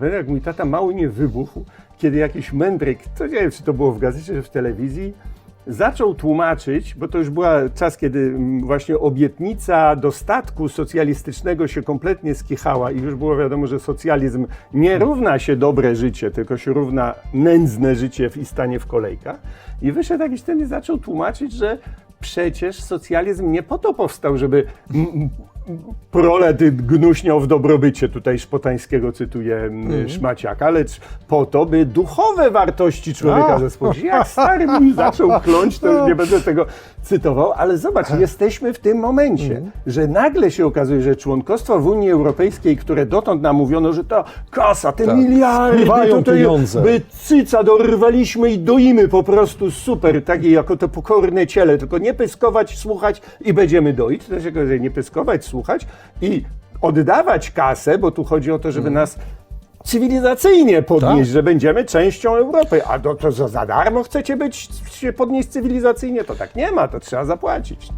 Pamiętam, jak mój tata mały nie wybuchł, kiedy jakiś mędryk, to nie wiem, czy to było w gazecie, czy w telewizji, zaczął tłumaczyć, bo to już był czas, kiedy właśnie obietnica dostatku socjalistycznego się kompletnie skichała i już było wiadomo, że socjalizm nie równa się dobre życie, tylko się równa nędzne życie i stanie w kolejkach. I wyszedł jakiś ten i zaczął tłumaczyć, że przecież socjalizm nie po to powstał, żeby prolet gnuśniał w dobrobycie, tutaj Szpotańskiego cytuję mm. Szmaciaka, lecz po to, by duchowe wartości człowieka A. zespołować. Jak stary mi zaczął kląć, to już nie będę tego cytował, ale zobacz, jesteśmy w tym momencie, że nagle się okazuje, że członkostwo w Unii Europejskiej, które dotąd nam mówiono, że to kasa, te Tak. miliardy, Spływają tutaj pieniądze. by cyca dorwaliśmy i doimy po prostu super, takie jako to pokorne ciele, tylko nie pyskować, słuchać i będziemy doić, to się okazuje, nie pyskować, słuchać i oddawać kasę, bo tu chodzi o to, żeby nas cywilizacyjnie podnieść, Tak. że będziemy częścią Europy. A to, to za za darmo chcecie być, się podnieść cywilizacyjnie? To tak nie ma, to trzeba zapłacić.